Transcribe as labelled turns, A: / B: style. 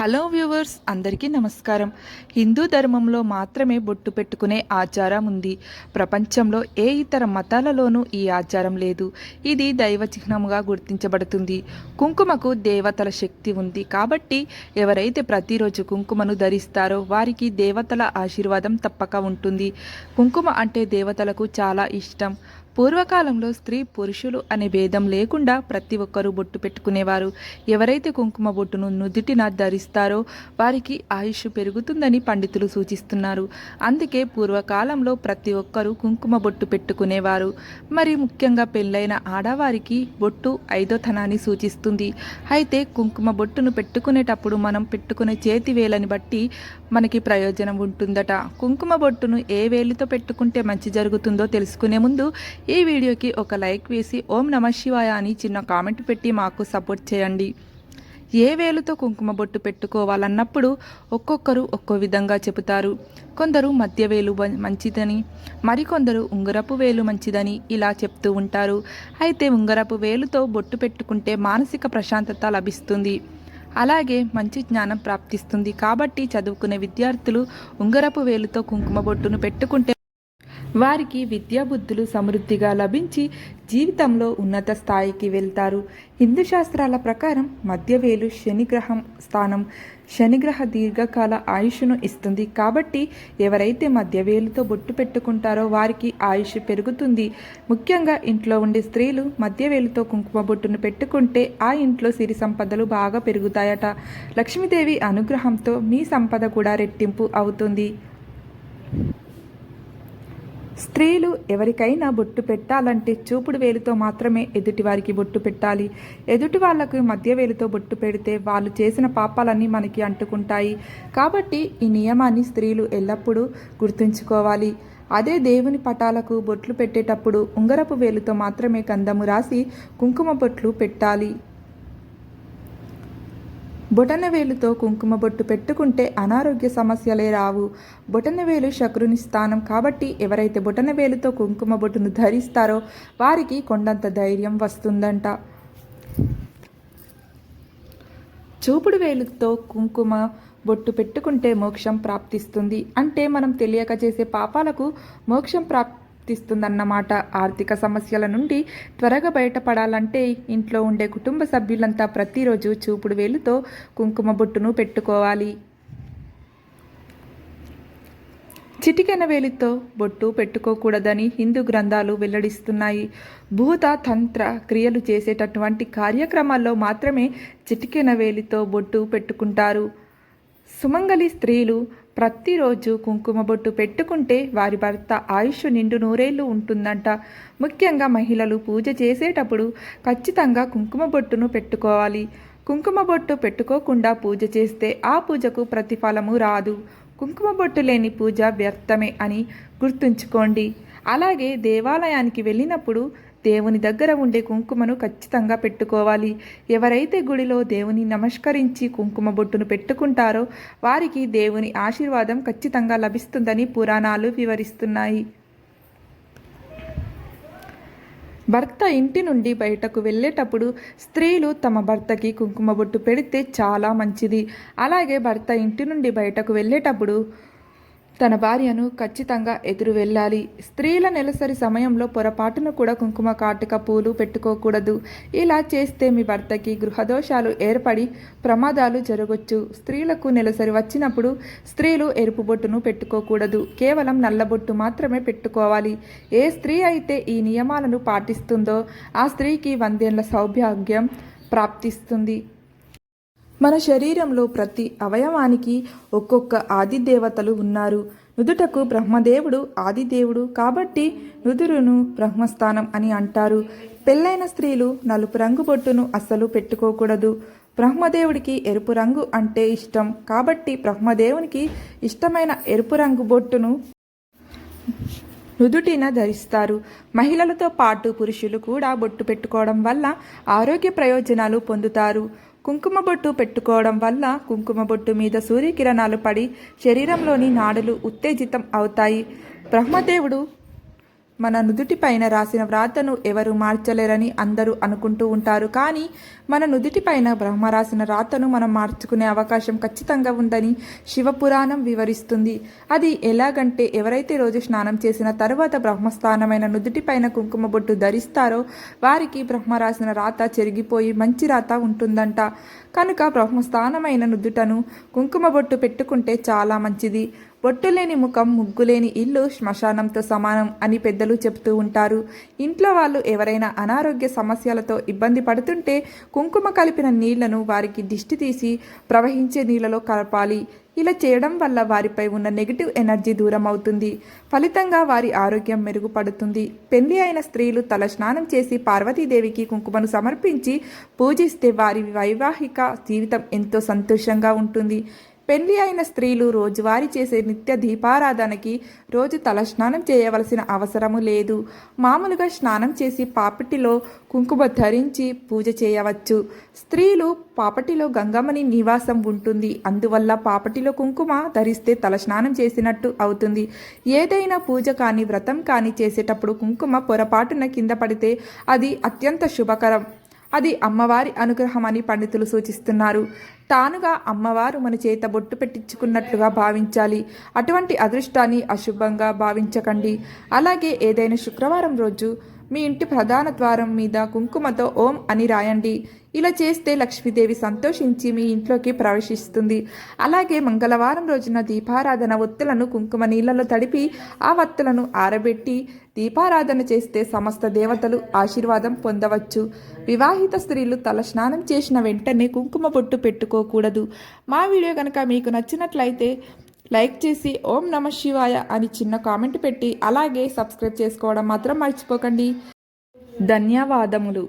A: Hello viewers అందరికీ నమస్కారం. హిందూ ధర్మంలో మాత్రమే బొట్టు పెట్టుకునే ఆచారం ఉంది. ప్రపంచంలో ఏ ఇతర మతాలలోనూ ఈ ఆచారం లేదు. ఇది దైవ చిహ్నంగా గుర్తించబడుతుంది. కుంకుమకు దేవతల శక్తి ఉంది కాబట్టి ఎవరైతే ప్రతిరోజు కుంకుమను ధరిస్తారో వారికి దేవతల ఆశీర్వాదం తప్పక ఉంటుంది. కుంకుమ అంటే దేవతలకు చాలా ఇష్టం. పూర్వకాలంలో స్త్రీ పురుషులు అనే భేదం లేకుండా ప్రతి ఒక్కరూ బొట్టు పెట్టుకునేవారు. ఎవరైతే కుంకుమ బొట్టును నుదుటిన ధరిస్తారో వారికి ఆయుష్ పెరుగుతుందని పండితులు సూచిస్తున్నారు. అందుకే పూర్వకాలంలో ప్రతి ఒక్కరూ కుంకుమ బొట్టు పెట్టుకునేవారు. మరి ముఖ్యంగా పెళ్ళైన ఆడవారికి బొట్టు ఐదోతనాన్ని సూచిస్తుంది. అయితే కుంకుమ బొట్టును పెట్టుకునేటప్పుడు మనం పెట్టుకునే చేతి వేలని బట్టి మనకి ప్రయోజనం ఉంటుందట. కుంకుమ బొట్టును ఏ వేలితో పెట్టుకుంటే మంచి జరుగుతుందో తెలుసుకునే ముందు ఈ వీడియోకి ఒక లైక్ వేసి ఓం నమ శివాయ అని చిన్న కామెంట్ పెట్టి మాకు సపోర్ట్ చేయండి. ఏ వేలుతో కుంకుమ బొట్టు పెట్టుకోవాలన్నప్పుడు ఒక్కొక్కరు ఒక్కో విధంగా చెబుతారు. కొందరు మధ్య వేలు మంచిదని మరికొందరు ఉంగరపు వేలు మంచిదని ఇలా చెప్తూ ఉంటారు. అయితే ఉంగరపు వేలుతో బొట్టు పెట్టుకుంటే మానసిక ప్రశాంతత లభిస్తుంది. అలాగే మంచి జ్ఞానం ప్రాప్తిస్తుంది. కాబట్టి చదువుకునే విద్యార్థులు ఉంగరపు వేలుతో కుంకుమ బొట్టును పెట్టుకుంటే వారికి విద్యాబుద్ధులు సమృద్ధిగా లభించి జీవితంలో ఉన్నత స్థాయికి వెళ్తారు. హిందూ శాస్త్రాల ప్రకారం మధ్యవేలు శనిగ్రహం స్థానం. శనిగ్రహ దీర్ఘకాల ఆయుష్ను ఇస్తుంది. కాబట్టి ఎవరైతే మధ్యవేలుతో బొట్టు పెట్టుకుంటారో వారికి ఆయుష్ పెరుగుతుంది. ముఖ్యంగా ఇంట్లో ఉండే స్త్రీలు మధ్యవేలుతో కుంకుమ బొట్టును పెట్టుకుంటే ఆ ఇంట్లో సిరి సంపదలు బాగా పెరుగుతాయట. లక్ష్మీదేవి అనుగ్రహంతో మీ సంపద కూడా రెట్టింపు అవుతుంది. స్త్రీలు ఎవరికైనా బొట్టు పెట్టాలంటే చూపుడు వేలుతో మాత్రమే ఎదుటివారికి బొట్టు పెట్టాలి. ఎదుటి వాళ్ళకు మధ్య వేలుతో బొట్టు పెడితే వాళ్ళు చేసిన పాపాలన్నీ మనకి అంటుకుంటాయి. కాబట్టి ఈ నియమాన్ని స్త్రీలు ఎల్లప్పుడూ గుర్తుంచుకోవాలి. అదే దేవుని పటాలకు బొట్లు పెట్టేటప్పుడు ఉంగరపు వేలుతో మాత్రమే కందము రాసి కుంకుమ బొట్లు పెట్టాలి. బొటనవేలుతో కుంకుమ బొట్టు పెట్టుకుంటే అనారోగ్య సమస్యలే రావు. బొటనవేలు శక్రుని స్థానం కాబట్టి ఎవరైతే బొటనవేలుతో కుంకుమ బొట్టును ధరిస్తారో వారికి కొండంత ధైర్యం వస్తుందంట. చూపుడు వేలుతో కుంకుమ బొట్టు పెట్టుకుంటే మోక్షం ప్రాప్తిస్తుంది. అంటే మనం తెలియక చేసే పాపాలకు మోక్షం ప్రాప్ ప్రాప్తిస్తుందన్నమాట ఆర్థిక సమస్యల నుండి త్వరగా బయటపడాలంటే ఇంట్లో ఉండే కుటుంబ సభ్యులంతా ప్రతిరోజు చూపుడు వేలుతో కుంకుమ బొట్టును పెట్టుకోవాలి. చిటికెన వేలితో బొట్టు పెట్టుకోకూడదని హిందూ గ్రంథాలు వెల్లడిస్తున్నాయి. భూత తంత్ర క్రియలు చేసేటటువంటి కార్యక్రమాల్లో మాత్రమే చిటికెన వేలితో బొట్టు పెట్టుకుంటారు. సుమంగలి స్త్రీలు ప్రతిరోజు కుంకుమ బొట్టు పెట్టుకుంటే వారి భర్త ఆయుష్ నిండు నూరేళ్ళు ఉంటుందంట. ముఖ్యంగా మహిళలు పూజ చేసేటప్పుడు ఖచ్చితంగా కుంకుమ బొట్టును పెట్టుకోవాలి. కుంకుమ బొట్టు పెట్టుకోకుండా పూజ చేస్తే ఆ పూజకు ప్రతిఫలము రాదు. కుంకుమ బొట్టు లేని పూజ వ్యర్థమే అని గుర్తుంచుకోండి. అలాగే దేవాలయానికి వెళ్ళినప్పుడు దేవుని దగ్గర ఉండే కుంకుమను ఖచ్చితంగా పెట్టుకోవాలి. ఎవరైతే గుడిలో దేవుని నమస్కరించి కుంకుమ బొట్టును పెట్టుకుంటారో వారికి దేవుని ఆశీర్వాదం ఖచ్చితంగా లభిస్తుందని పురాణాలు వివరిస్తున్నాయి. భర్త ఇంటి నుండి బయటకు వెళ్ళేటప్పుడు స్త్రీలు తమ భర్తకి కుంకుమ బొట్టు పెడితే చాలా మంచిది. అలాగే భర్త ఇంటి నుండి బయటకు వెళ్ళేటప్పుడు తన భార్యను ఖచ్చితంగా ఎదురు వెళ్ళాలి. స్త్రీల నెలసరి సమయంలో పొరపాటును కూడా కుంకుమ కాటుక పూలు పెట్టుకోకూడదు. ఇలా చేస్తే మీ భర్తకి గృహదోషాలు ఏర్పడి ప్రమాదాలు జరగొచ్చు. స్త్రీలకు నెలసరి వచ్చినప్పుడు స్త్రీలు ఎరుపు బొట్టును పెట్టుకోకూడదు. కేవలం నల్లబొట్టు మాత్రమే పెట్టుకోవాలి. ఏ స్త్రీ అయితే ఈ నియమాలను పాటిస్తుందో ఆ స్త్రీకి వందేళ్ళ సౌభాగ్యం ప్రాప్తిస్తుంది. మన శరీరంలో ప్రతి అవయవానికి ఒక్కొక్క ఆదిదేవతలు ఉన్నారు. నుదుటకు బ్రహ్మదేవుడు ఆదిదేవుడు కాబట్టి నుదురును బ్రహ్మస్థానం అని అంటారు. పెళ్ళైన స్త్రీలు నలుపు రంగు బొట్టును అస్సలు పెట్టుకోకూడదు. బ్రహ్మదేవుడికి ఎరుపు రంగు అంటే ఇష్టం కాబట్టి బ్రహ్మదేవునికి ఇష్టమైన ఎరుపు రంగు బొట్టును నుదుటిన ధరిస్తారు. మహిళలతో పాటు పురుషులు కూడా బొట్టు పెట్టుకోవడం వల్ల ఆరోగ్య ప్రయోజనాలు పొందుతారు. కుంకుమ బొట్టు పెట్టుకోవడం వల్ల కుంకుమ బొట్టు మీద సూర్యకిరణాలు పడి శరీరంలోని నాడులు ఉత్తేజితం అవుతాయి. బ్రహ్మదేవుడు మన నుదుటిపైన రాసిన వ్రాతను ఎవరు మార్చలేరని అందరూ అనుకుంటూ ఉంటారు. కానీ మన నుదుటిపైన బ్రహ్మ రాసిన రాతను మనం మార్చుకునే అవకాశం ఖచ్చితంగా ఉందని శివపురాణం వివరిస్తుంది. అది ఎలాగంటే ఎవరైతే రోజు స్నానం చేసిన తర్వాత బ్రహ్మస్థానమైన నుదుటిపైన కుంకుమ బొట్టు ధరిస్తారో వారికి బ్రహ్మ రాసిన రాత చెరిగిపోయి మంచి రాత ఉంటుందంట. కనుక బ్రహ్మస్థానమైన నుదుటను కుంకుమ బొట్టు పెట్టుకుంటే చాలా మంచిది. బొట్టులేని ముఖం ముగ్గులేని ఇల్లు శ్మశానంతో సమానం అని పెద్దలు చెబుతూ ఉంటారు. ఇంట్లో వాళ్ళు ఎవరైనా అనారోగ్య సమస్యలతో ఇబ్బంది పడుతుంటే కుంకుమ కలిపిన నీళ్ళను వారికి దిష్టి తీసి ప్రవహించే నీళ్ళలో కలపాలి. ఇలా చేయడం వల్ల వారిపై ఉన్న నెగిటివ్ ఎనర్జీ దూరం అవుతుంది ఫలితంగా వారి ఆరోగ్యం మెరుగుపడుతుంది. పెళ్ళి అయిన స్త్రీలు తల స్నానం చేసి పార్వతీదేవికి కుంకుమను సమర్పించి పూజిస్తే వారి వైవాహిక జీవితం ఎంతో సంతోషంగా ఉంటుంది. పెళ్ళి అయిన స్త్రీలు రోజువారీ చేసే నిత్య దీపారాధనకి రోజు తలస్నానం చేయవలసిన అవసరము లేదు. మామూలుగా స్నానం చేసి పాపటిలో కుంకుమ ధరించి పూజ చేయవచ్చు. స్త్రీలు పాపటిలో గంగమ్మని నివాసం ఉంటుంది. అందువల్ల పాపటిలో కుంకుమ ధరిస్తే తలస్నానం చేసినట్టు అవుతుంది. ఏదైనా పూజ కానీ వ్రతం కానీ చేసేటప్పుడు కుంకుమ పొరపాటున కింద పడితే అది అత్యంత శుభకరం. అది అమ్మవారి అనుగ్రహం అని పండితులు సూచిస్తున్నారు. తానుగా అమ్మవారు మన చేత బొట్టు పెట్టించుకున్నట్లుగా భావించాలి. అటువంటి అదృష్టాన్ని అశుభంగా భావించకండి. అలాగే ఏదైనా శుక్రవారం రోజు మీ ఇంటి ప్రధాన ద్వారం మీద కుంకుమతో ఓం అని రాయండి. ఇలా చేస్తే లక్ష్మీదేవి సంతోషించి మీ ఇంట్లోకి ప్రవేశిస్తుంది. అలాగే మంగళవారం రోజున దీపారాధన ఒత్తులను కుంకుమ నీళ్ళలో తడిపి ఆ వత్తులను ఆరబెట్టి దీపారాధన చేస్తే సమస్త దేవతలు ఆశీర్వాదం పొందవచ్చు. వివాహిత స్త్రీలు తల స్నానం చేసిన వెంటనే కుంకుమ బొట్టు పెట్టుకోకూడదు. మా వీడియో కనుక మీకు నచ్చినట్లయితే లైక్ చేసి ఓం నమ శివాయ అని చిన్న కామెంట్ పెట్టి అలాగే సబ్స్క్రైబ్ చేసుకోవడం మాత్రం మర్చిపోకండి. ధన్యవాదములు.